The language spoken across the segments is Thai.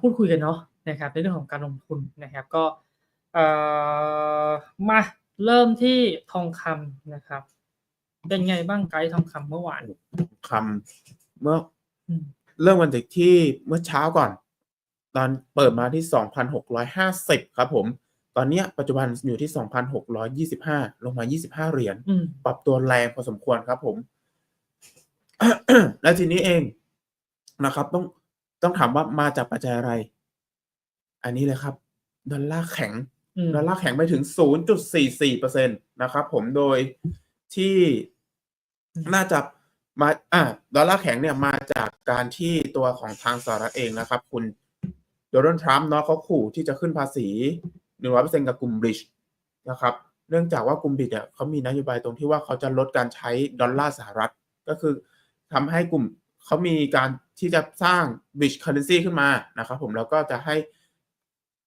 พูดคุยกันเนาะนะครับในเรื่องของการลงทุนนะครับก็เอ่อมาเริ่มที่ทองคำนะครับ เป็นไงบ้างไกด์ทองคำเมื่อวานคำเมื่ออืมเริ่มวันจากที่เมื่อเช้าก่อน ตอนเปิดมาที่ 2,650 ครับผม ตอนเนี้ยปัจจุบันอยู่ที่ 2,625 ลงมา 25 เหรียญอืมปรับตัวแรงพอสมควรครับผม และทีนี้เองนะครับ ต้อง ต้องถามว่ามาจากปัจจัยอะไร อันนี้เลยครับ ดอลลาร์แข็งอืมดอลลาร์แข็งไปถึง 0.44%นะครับผมโดยที่อืมน่าจะมาอ่าดอลลาร์แข็งเนี่ยมาจากการที่ตัวของทางสหรัฐเองนะครับ คุณโดนัลด์ทรัมป์เนาะเขาขู่ที่จะขึ้นภาษี 100%กับกลุ่มบริดจ์นะครับ เนื่องจากว่ากลุ่มบริดจ์เนี่ยเขามีนโยบายตรงที่ว่าเขาจะลดการใช้ดอลลาร์สหรัฐ ก็คือทำให้กลุ่ม เขามีการที่จะสร้าง Bridge Currency ขึ้นมานะครับผมแล้วก็จะให้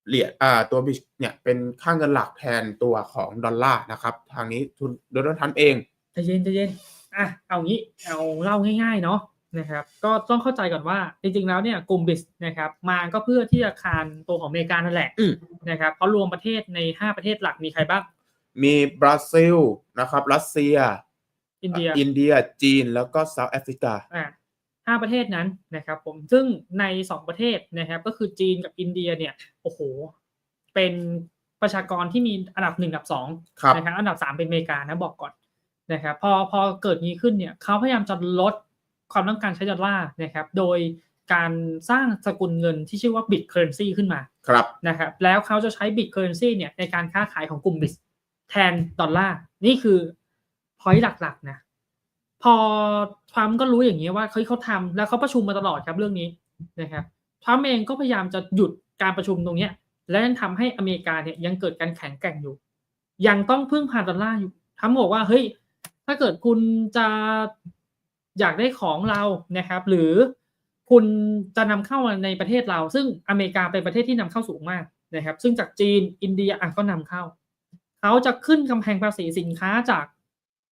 เหรียญตัวบิชเนี่ยเป็นค่างเงินหลักแทนตัวของดอลลาร์นะครับ ทางนี้ทุนโดนัลทรันเองใจเย็นใจเย็นอะเอางี้เอาเล่าง่ายๆเนาะนะครับ ก็ต้องเข้าใจก่อนว่าจริงๆแล้วเนี่ยกลุ่มบิสนะครับมาก็เพื่อที่จะคานตัวของอเมริกานั่นแหละนะครับเพราะรวมประเทศใน 5 ประเทศหลักมีใครบ้าง มีบราซิลนะครับ รัสเซีย อินเดียอินเดียจีนแล้วก็เซาท์แอฟริกาอะ 5 ประเทศนั้นนะครับผมซึ่งใน 2 ประเทศนะครับก็คือจีนกับอินเดียเนี่ยโอ้โหเป็นประชากรที่มีอันดับหนึ่งอับสองนะครับอันดับสามเป็นอเมริกานะบอกก่อนนะครับพอพอเกิดนี้ขึ้นเนี่ยเขาพยายามจะลดความต้องการใช้ดอลลาร์นะครับโดยการสร้างสกุลเงินที่ชื่อว่าบิตเคอร์เรนซีขึ้นมาครับนะครับแล้วเขาจะใช้บิตเคอร์เรนซีเนี่ยในการค้าขายของกลุ่มบิตแทนดอลลาร์นี่คือพอยต์หลักๆนะ พอทรัมป์ก็รู้อย่างนี้ว่าเฮ้ยเขาทำแล้วเขาประชุมมาตลอดครับเรื่องนี้นะครับทรัมป์เองก็พยายามจะหยุดการประชุมตรงเนี้ย และยังทำให้อเมริกาเนี่ยยังเกิดการแข็งแกร่งอยู่ ยังต้องพึ่งพาดอลลาร์อยู่ทรัมป์บอกว่าเฮ้ยถ้าเกิดคุณจะอยากได้ของเรานะครับ หรือคุณจะนำเข้ามาในประเทศเรา ซึ่งอเมริกาเป็นประเทศที่นำเข้าสูงมากนะครับ ซึ่งจากจีนอินเดียอะก็นำเข้า เขาจะขึ้นกำแพงภาษีสินค้าจาก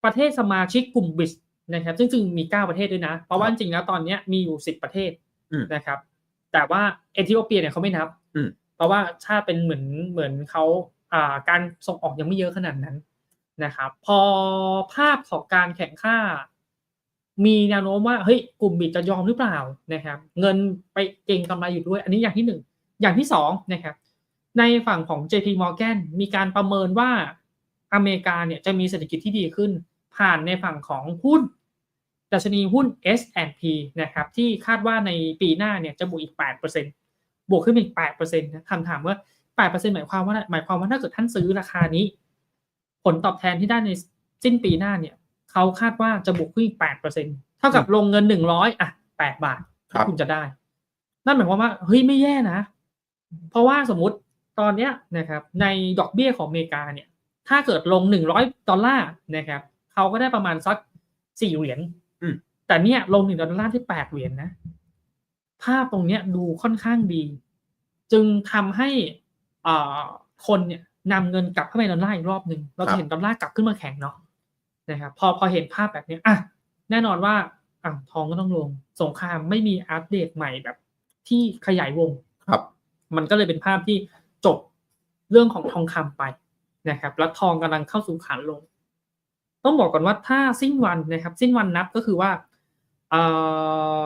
ประเทศสมาชิกกลุ่มบริก นะครับซึ่งจึงมี 9 ประเทศด้วยนะ เพราะว่าจริงๆแล้วตอนเนี้ยมีอยู่ 10 ประเทศอืมนะครับ แต่ว่าเอธิโอเปียเนี่ยเขาไม่นับอืมเพราะว่าชาติเป็นเหมือนเหมือนเขาอ่าการส่งออกยังไม่เยอะขนาดนั้นนะครับ พอภาพของการแข่งข้ามีแนวโน้มว่าเฮ้ยกลุ่มบิดจะยอมหรือเปล่านะครับ เงินไปเก่งกำไรอยู่ด้วย อันนี้อย่างที่หนึ่งอย่างที่สองนะครับ ในฝั่งของ JP Morgan มีการประเมินว่าอเมริกาเนี่ยจะมีเศรษฐกิจที่ดีขึ้น ผ่านในฝั่งของหุ้น ดัชนีหุ้น S&P นะครับที่คาดว่าในปีหน้าเนี่ยจะบวกอีก 8%บวกขึ้นมาอีก 8%นะคำถามว่า 8%หมายความว่าหมายความว่าถ้าเกิดท่านซื้อราคานี้ ผลตอบแทนที่ได้ในสิ้นปีหน้าเนี่ยเขาคาดว่าจะบวกขึ้นอีก 8%เท่ากับลงเงิน 100 อะ 8 บาทครับคุณจะได้ นั่นหมายความว่าเฮ้ยไม่แย่นะ เพราะว่าสมมติตอนเนี้ยนะครับในดอกเบี้ยของอเมริกาเนี่ยถ้าเกิดลง 100 ดอลลาร์นะครับเขาก็ได้ประมาณสัก 4 เหรียญอืม แต่เนี่ยลง1ดอลลาร์ที่8เหรียญนะ ภาพตรงเนี้ยดูค่อนข้างดี จึงทำให้อ่าคนเนี่ยนำเงินกลับเข้าไปในดอลลาร์อีกรอบหนึ่งเราครัจะบเห็นดอลลาร์กลับขึ้นมาแข็งเนาะนะครับพอพอเห็นภาพแบบเนี้ยอะแน่นอนว่าอะทองก็ต้องลง สงครามไม่มีอัปเดตใหม่แบบ ที่ขยายวงครับ มันก็เลยเป็นภาพที่จบเรื่องของทองคำไปนะครับ แล้วทองกำลังเข้าสู่ขาลง ต้องบอกก่อนว่าถ้าสิ้นวันนะครับ สิ้นวันนับก็คือว่าเอ่อ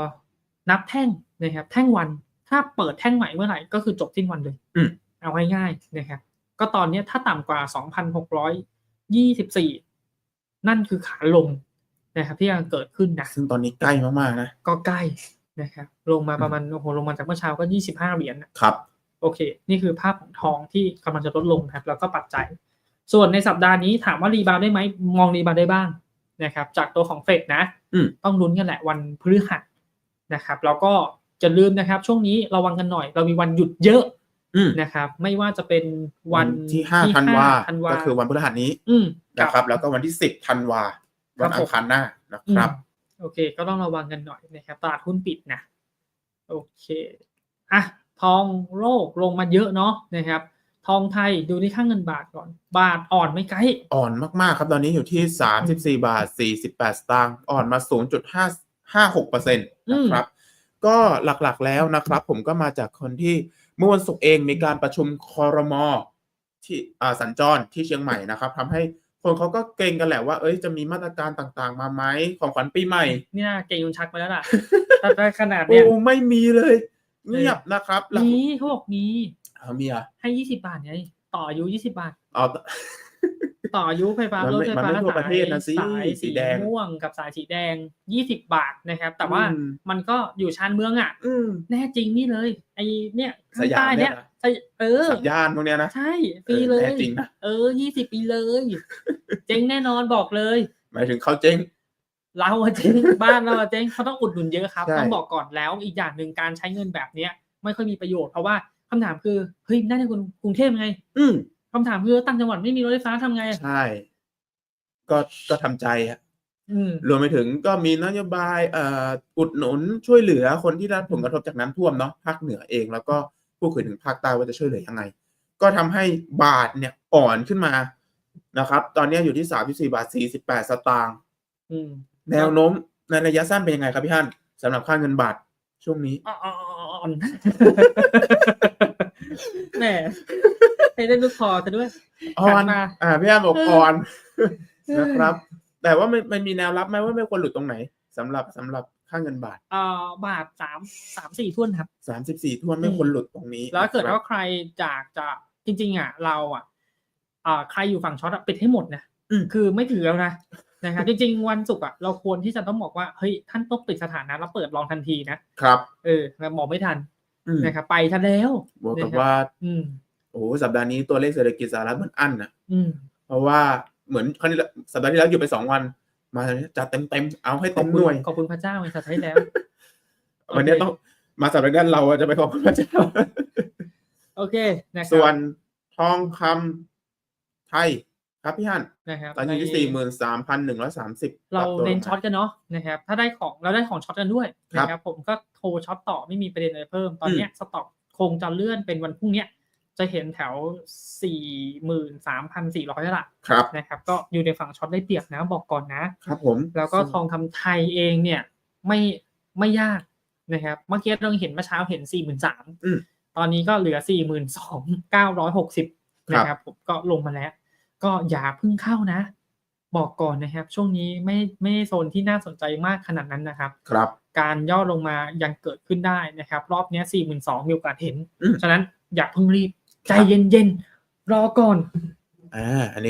นับแท่งนะครับ แท่งวัน ถ้าเปิดแท่งใหม่เมื่อไหร่ก็คือจบสิ้นวันเลยอืมเอาง่ายๆนะครับ ก็ตอนเนี้ยถ้าต่ำกว่า 2,624 นั่นคือขาลงนะครับ ที่กำลังเกิดขึ้นนะซึ่งตอนนี้ใกล้มากๆนะก็ใกล้นะครับ ลงมาประมาณโอ้โหลงมาจากเมื่อเช้าก็ 25 เหรียญนะครับ โอเค นี่คือภาพของทองที่กำลังจะลดลงนะครับ แล้วก็ปัจจัย ส่วนในสัปดาห์นี้ถามว่ารีบาวด์ได้ไหมมองรีบาวด์ได้บ้างนะครับ จากตัวของเฟดนะอืมต้องลุ้นกันแหละวันพฤหัสนะครับ แล้วก็จะลืมนะครับ ช่วงนี้ระวังกันหน่อย เรามีวันหยุดเยอะอืมนะครับ ไม่ว่าจะเป็นวันที่ห้าธันวาธันวาก็คือวันพฤหัสนี้อืมนะครับ แล้วก็วันที่สิบธันวาครัวับนผมอังคารหน้านะครับอืมโอเค ก็ต้องระวังกันหน่อยนะครับตลาดหุ้นปิดนะโอเคอะทองโลกลงมาเยอะเนาะนะครับ ทองไทยดูที่ค่างเงินบาทก่อน บาทอ่อนไม่ไกลอ่อนมากๆ ครับตอนนี้อยู่ที่สามสิบสี่บาทสี่สิบแปดสตางค์อ่อนมาศูนย์จุดห้าห้าหกเปอร์เซ็นต์นะครับ ก็หลักๆแล้วนะครับ ผมก็มาจากคนที่เมื่อวันศุกร์เองมีการประชุมคอรมอที่อ่าสัญจรที่เชียงใหม่นะครับทำให้คนเขาก็เกรงกันแหละว่า เอ้ยจะมีมาตรการต่างๆ มาไหมของขวัญปีใหม่นี่น่าเก่งยุนชักไปแล้วล่ะถ้าได้ขนาดเนี้ยโอ้ไม่มีเลย เงียบนะครับแล้วมีเขาบอกมี เอามีเหรอะให้ยี่สิบาทไงต่ออายุยี่สิบาทเอาต่ออายุไฟฟ้ามันรถไม่ไฟมันฟ้าไม่ทั่วประเทศนะสิสายสีสีแดงม่วงกับสายสีแดงยี่สิบาทนะครับ แต่ว่าอืมมันก็อยู่ชานเมืองอะอืมแน่จริงนี่เลยไอเนี่ยสยามใต้เนี่เนี่ยยนะสยเออสัญญาณพวกเนี้ยนะใช่ฟรีเลยแน่จริงนะเออยี่สิบปีเลย เจ๊งแน่นอนบอกเลย หมายถึงเขาเจ๊งเราอะเจ๊งบ้านเราอะเจ๊งเขาต้องอุดหนุนเยอะครับใช่ต้องบอกก่อนแล้วอีกอย่างหนึ่งการใช้เงินแบบเนี้ยไม่ค่อยมีประโยชน์เพราะว่า คำถามคือเฮ้ยน่าจะคนกรุงเทพไง อืมคำถามคือต่างจังหวัดไม่มีรถไฟฟ้าทำไงอะใช่ก็ก็ทำใจอะอืมรวมไปถึงก็มีนโยบายเอ่ออุดหนุนช่วยเหลือคนที่ได้รับผลกระทบจากน้ำท่วมเนาะภาคเหนือเอง แล้วก็พูดคุยถึงภาคใต้ว่าจะช่วยเหลือยังไง ก็ทำให้บาทเนี่ยอ่อนขึ้นมานะครับ ตอนนี้อยู่ที่สามสี่บาทสี่สิบแปดสตางค์อืมแนวโน้มในระยะสั้นเป็นยังไงครับพี่ฮั่นสำหรับค่าเงินบาทช่วงนี้ อ่อนๆแหมให้ได้ลูกคอซะด้วยอ่อนหันมาอ่าพี่ฮั่นบอกเอออ่อนเออนะครับ แต่ว่ามันมันมีแนวรับไหมว่าไม่ควรหลุดตรงไหนสำหรับสำหรับค่าเงินบาทเอ่อบาทสามสามสี่ท่วนครับสามสิบสี่ทวนไม่ควรหลุดตรงนี้ แล้วเกิดนะครับว่าใครอยากจะจริง ๆ อะ เราอะอ่าใครอยู่ฝั่งช็อตอะปิดให้หมดนะอืมคือไม่ถือแล้วนะ นะครับจริงๆวันศุกร์อะเราควรที่จะต้องบอกว่าเฮ้ยท่านต้องปิดสถานะแล้วเปิดลองทันทีนะครับ เออแล้วบอกไม่ทันอืมนะครับไปทันแล้วบวกกับนะครับว่าอืมโอ้โหสัปดาห์นี้ตัวเลขเศรษฐกิจสหรัฐมันอั้นนะอืมเพราะว่าเหมือนครั้งที่แล้วสัปดาห์ที่แล้วอยู่ไปสองวัน มาจัดเต็มเต็มๆเอาให้ขอเต็บมคุหณน่วยขอบคุณพระเจ้าไอ้สัตว์ให้แล้ว วันนี้ต้องมาสัปดาห์นี้เราจะไปขอบคุณพระเจ้า โอเคนะครับส่วนทองคำไทย ครับพี่ฮันนะครับตอนนี้ที่สี่หมื่นสามพันหนึ่งร้อยสามสิบเราเน้นช็อตกันเนาะนะครับ ถ้าได้ของเราได้ของช็อตกันด้วยนะครับ ผมก็โทรช็อตต่อไม่มีประเด็นอะไรเพิ่ม ตอนเนี้ยสต็อกคงจะเลื่อนเป็นวันพรุ่งเนี้ยจะเห็นแถวสี่หมื่นสามพันสี่ร้อยละครับนะครับ ก็อยู่ในฝั่งช็อตได้เปรียบนะบอกก่อนนะ ครับผม แล้วก็ทองคำไทยเองเนี่ย ไม่ไม่ยากนะครับ เมื่อกี้เราเห็นเมื่อเช้าเห็นสี่หมื่นสามอืมตอนนี้ก็เหลือสี่หมื่นสองเก้าร้อยหกสิบครับนะครับผมก็ลงมาแล้ว ก็อย่าเพิ่งเข้านะ บอกก่อนนะครับ ช่วงนี้ไม่ไม่โซนที่น่าสนใจมากขนาดนั้นนะครับ ครับ การย่อลงมายังเกิดขึ้นได้นะครับ รอบเนี้สี่หมื่นสองมีโอกาสเห็นอืมฉะนั้นอย่าเพิ่งรีบ ใจครับเย็นๆ รอก่อน อ่า อันนี้